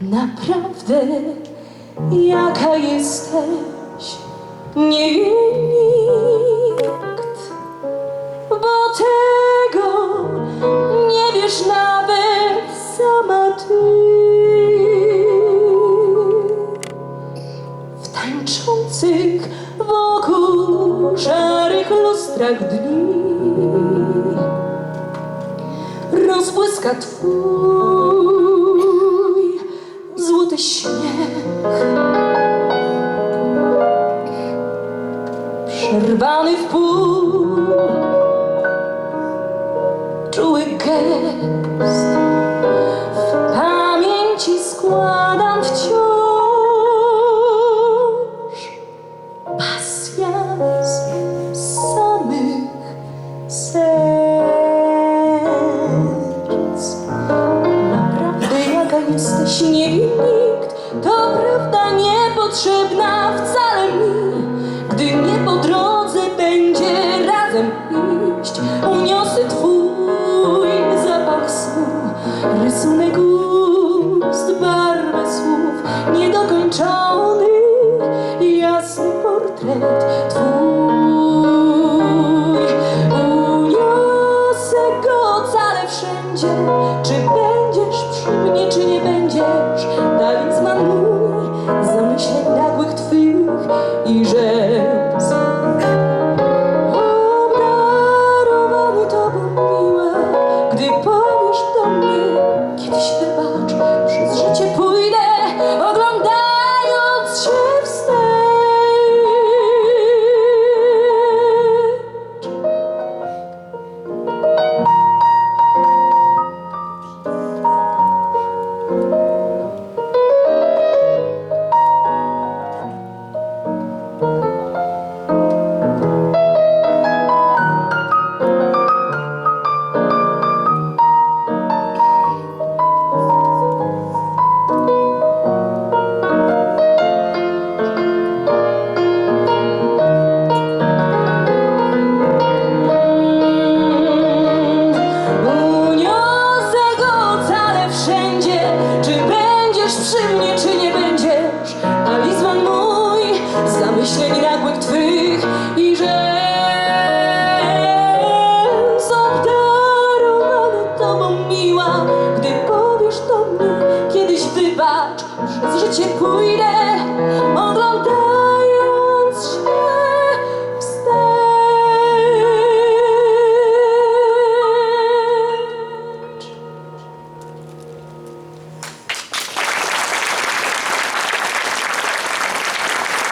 naprawdę jaka jesteś, nie wie nikt, bo tego nie wiesz nawet sama ty. W tańczących wokół szarych lustrach dni rozbłyska twój Przerwany w pół, czuły gest w pamięci składam wciąż. Pasjans samych serc. Naprawdę jaka jesteś, nie wie nikt, to prawda niepotrzebna wcale iść, uniosę twój zapach snu, rysunek ust, barwę słów, niedokończony, jasny portret twój. Uniosę go cale wszędzie, czy będziesz przy mnie, czy nie będziesz, przy mnie, czy nie będziesz Talizman mój Zamyśleń nagłych twych I że Obdarowany tobą miła Gdy powiesz do mnie Kiedyś wybacz Przez życie pójdę Oglądając